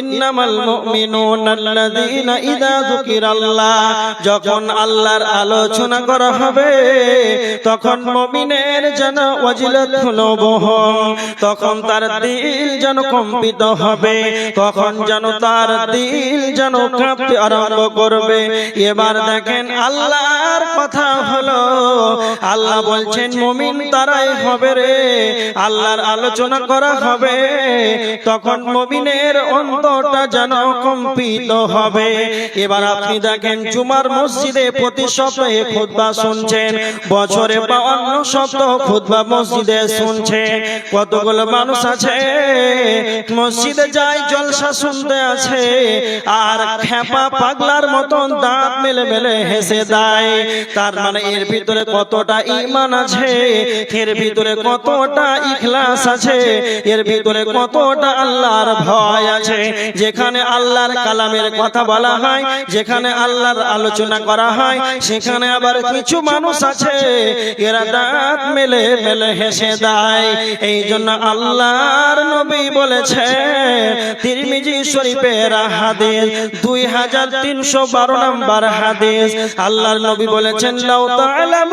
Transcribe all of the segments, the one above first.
ইন্নামাল মুমিনুনা যখন আল্লাহর আলোচনা করা হবে, তখন যেন তখন তার দিল যেন কম্পিত হবে, তখন যেন তার দিল যেন কাঁপতে আরম্ভ করবে। এবার দেখেন আল্লাহর কথা হলো, আল্লাহ বলছেন, মুমিন তারাই হবে রে। আল্লাহর আলোচনা করা হবে, তখন মুমিনের অন্তরটা যেন কম্পিত হবে। এবার আপনি দেখেন জুমার মসজিদে প্রতি সপ্তাহে খুতবা শুনছেন, বছরে বাউন্ন সপ্তাহ খুতবা মসজিদে শুনছেন। কতগুলো মানুষ আছে, মসজিদে যায়, জলসা শুনতে আছে আর খেপা পাগলার মতন দাঁত মেলে মেলে হেসে দেয়। তার মানে এর ভিতরে কতটা ইমান আছে, এর ভিতরে কতটা ইখলাস আছে, এর ভিতরে কতটা আল্লাহর ভয় আছে। যেখানে আল্লাহর কালামের কথা বলা হয়, যেখানে আল্লাহর আলোচনা করা হয়, সেখানে আবার কিছু মানুষ আছে, এরা দাঁত মেলে মেলে হেসে দেয়। এই জন্য আল্লাহর নবী বলেছে তিরমিজি শরীফের হাদিস দুই হাজার তিনশো বারো নম্বর হাদিস। আল্লাহর নবী বলেছেন, লাউ তা'লামুনা মা আ'লাম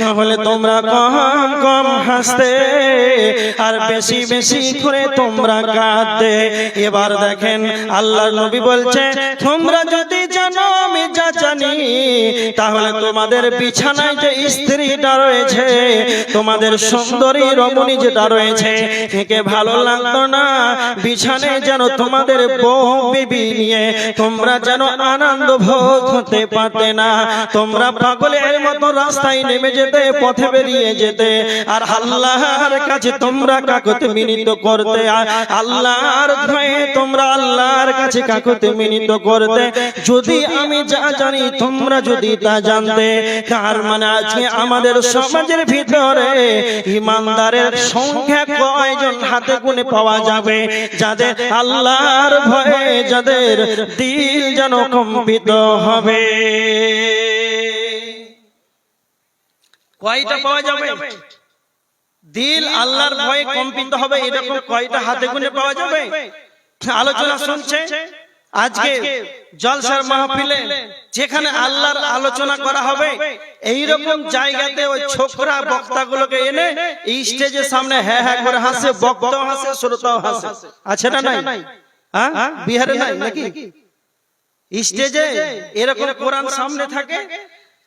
তাহলে তোমরা কম কম হাসতে? আর বেশি বেশি করে তোমরা কাঁদতে। এবার দেখেন আল্লাহর নবী বলছে, তোমরা যদি জানো আমি যা জানি, তাহলে তোমাদের বিছানায় যে স্ত্রীটা রয়েছে, তোমাদের সুন্দরী রমণী যেটা রয়েছে থেকে ভালো লাগতো না। বিছানায় যেন তোমাদের বউ, বিবি নিয়ে তোমরা যেন আনন্দ ভোগ হতে পারতে না। তোমরা পাগলের মতো রাস্তায় নেমে যেতে, পথে বেরিয়ে যেতে। আর আল্লাহর কাছে তোমরা কাকতে মিনিত করতে। আল্লাহর ভয়ে তোমরা আল্লাহর কাছে কাকতে মিনিত করতে। যদি আমি যা জানি, তোমরা যদি তা জানতে। তার মানে আজকে আমাদের সমাজের ভিতরে ইমানদারের সংখ্যা কয়জন হাতে গুনে পাওয়া যাবে? যাদের আল্লাহর ভয়ে, যাদের দিল যেন কম্পিত হবে। কয়টা পাওয়া যাবে? দিল আল্লাহর ভয়ে কম্পিত হবে এরকম কয়টা হাতে গুনে পাওয়া যাবে? আলোচনা শুনছে? আজকে জলসার মাহফিলে যেখানে আল্লাহর আলোচনা করা হবে এই রকম জায়গাতে ওই ছোকরা বক্তাগুলোকে এনে এই স্টেজের সামনে হ্যাঁ হ্যাঁ করে হাসে বক্তাও হাসে শ্রোতাও হাসে আছে না নাই? হ্যাঁ? বিহারে নাই নাকি? স্টেজে এরকম কোরআন সামনে থাকে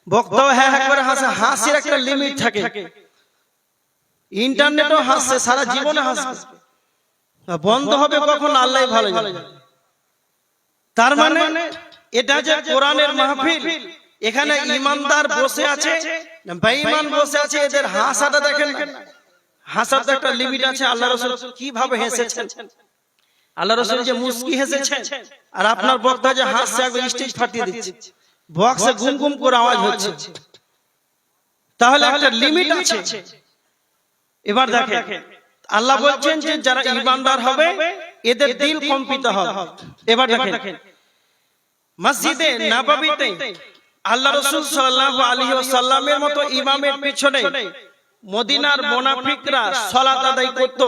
বক্তাও হ্যাঁ হ্যাঁ করে হাসে হাসির একটা লিমিট থাকে। ইন্টারনেটও হাসছে সারা জীবনে হাসবে বন্ধ হবে কখন আল্লাহ ভালো তার মানে এটা যে কোরআনের মাহফিল এখানে ইমানদার বসে আছে বেঈমান বসে আছে এদের হাসাটা দেখেন হাসার তো একটা লিমিট আছে আল্লাহ রাসূল কীভাবে হেসেছেন? আল্লাহ রাসূল যে মুস্কি হেসেছেন আর আপনার বক্তা যে হাসছে একবার স্টেজ ফাটিয়ে দিচ্ছে। বক্সে গুম গুম করে আওয়াজ হচ্ছে। তাহলে একটা লিমিট আছে। এবার দেখেন আল্লাহ বলছেন যে যারা ইমানদার হবে এদের দিল কম্পিত হবে। এবার দেখেন মসজিদে নববীতে আল্লাহ রাসূল সাল্লাল্লাহু আলাইহি ওয়াসাল্লামের মতো ইমামের পিছনে মদিনার মুনাফিকরা সালাত আদায় করত।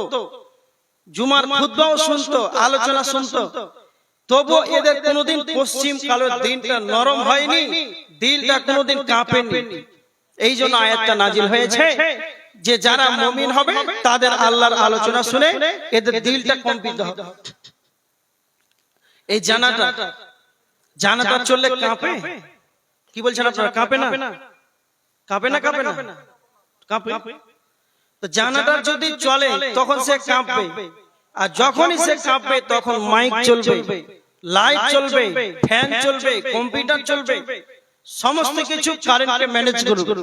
জুমার খুতবাও শুনতো আলোচনা শুনতো। তবু এদের কোনোদিন পশ্চিম কালের দিনটা নরম হয়নি দিলটা কোনোদিন কাঁপেনি। এই জন্য আয়াতটা নাজিল হয়েছে যে যারা মমিন হবে তাদের আল্লাহর আলোচনা শুনে এদের দিলটা কম্পিত হবে। এই জানাটা জানাটা চললে কাঁপে? কি বলছেন আপনারা কাঁপে না? কাঁপে না। কাঁপে না কাঁপে তো জানাটা যদি চলে তখন সে কাঁপবে। আর যখনই সে কাঁপবে তখন মাইক চলবে লাইট চলবে ফ্যান চলবে কম্পিউটার চলবে সমস্ত কিছু কারেন্টে ম্যানেজ করবে।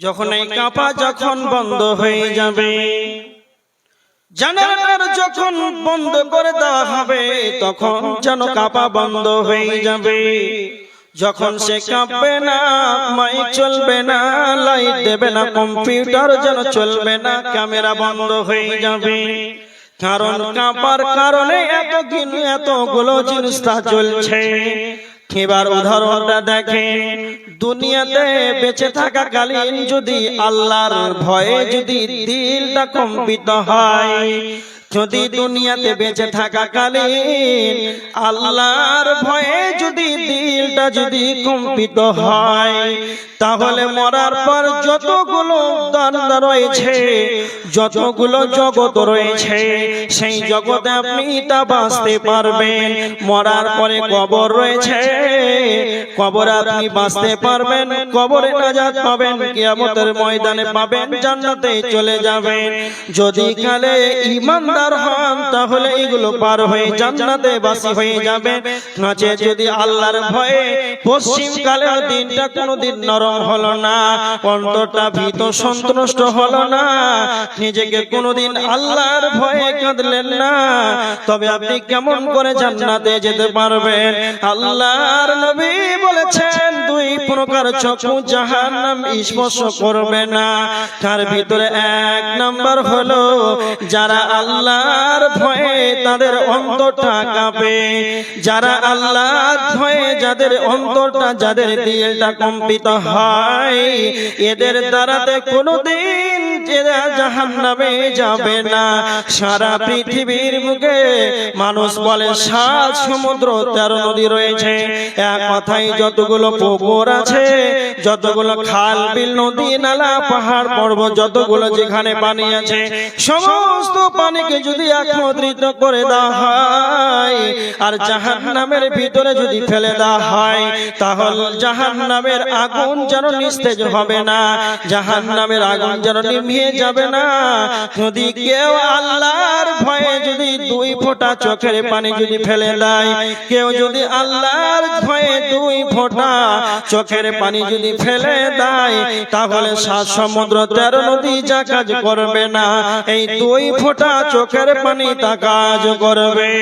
যখন এই কাঁপা যখন বন্ধ হয়ে যাবে জানালার যখন বন্ধ করে দেওয়া হবে তখন যেন কাঁপা বন্ধ হয়ে যাবে। যখন সে কাঁপবে না মাইক চলবে না লাইট দেবে না কম্পিউটার যেন চলবে না ক্যামেরা বন্ধ হয়ে যাবে। কারণ কাপার কারণে এত দিন এতগুলো জিনিস তা চলছে। এবার উদাহরণটা দেখেন। দুনিয়াতে বেঁচে থাকা কালীন যদি আল্লাহর ভয়ে যদি দিলটা কম্পিত হয় যদি দুনিয়াতে বেঁচে থাকা কালীন আল্লাহর ভয়ে যদি দিলটা যদি কম্পিত হয় তাহলে মরার পর যতগুলো দান্দা রয়েছে যতগুলো জগৎ রয়েছে সেই জগতে আপনি তা বাঁচতে পারবেন। মরার পরে কবর রয়েছে। কবর আপনি বাঁচতে পারবেন। কবরে নাজাত পাবেন। কিয়ামতের ময়দানে পাবেন। জান্নাতে চলে যাবেন। যদি কালে ইমানদার হন, তাহলে এগুলো পার হয়ে জান্নাতে বাসী হয়ে যাবে। নাচে যদি আল্লাহর ভয়ে পশ্চিম কালের দিনটা কোনোদিন নরম হলো না, অন্তরটা ভীত সন্তুষ্ট হলো না, নিজেকে কোনোদিন আল্লাহর ভয়ে কাঁদলেন না, তবে আপনি কেমন করে জান্নাতে যেতে পারবেন? আল্লাহর নবী বলেছেন দুই প্রকার চক্ষু জাহান্নাম স্পর্শ করবে না। তার ভিতরে এক নাম্বার হলো, যারা আল্লাহর ভয়ে তাদের অন্তরটা কাঁপে, যারা আল্লাহর ভয়ে যাদের অন্তরটা যাদের দিলটা কম্পিত হয়, এদের দ্বারাতে কোনোদিন এরা জাহান্নামে যাবে না। সারা পৃথিবীর বুকে মানুষ বলে, সাত সমুদ্র তেরো নদী রয়েছে। এক কথায় যতগুলো পুকুর আছে। যতগুলো খাল, বিল, নদী, নালা, পাহাড়, পর্বত, যতগুলো যেখানে পানি আছে, সমস্ত পানিকে যদি একত্রিত করে দেওয়া হয়, আর জাহান নামের ভিতরে যদি ফেলে দেওয়া হয়, তাহলে জাহান নামের আগুন যেন নিস্তেজ হবে না জাহান নামের আগুন যেন নিভিয়ে যাবে না। যদি কেউ আল্লাহর ভয়ে যদি দুই ফোঁটা চোখের পানি যদি ফেলে দেয়, কেউ যদি আল্লাহর ভয়ে দুই ফোঁটা চোখের পানি যদি ফেলে দেয় তাহলে সাত সমুদ্র তেরো নদী যা কাজ করবে না এই দুই ফোঁটা চোখের পানি তা কাজ করবে।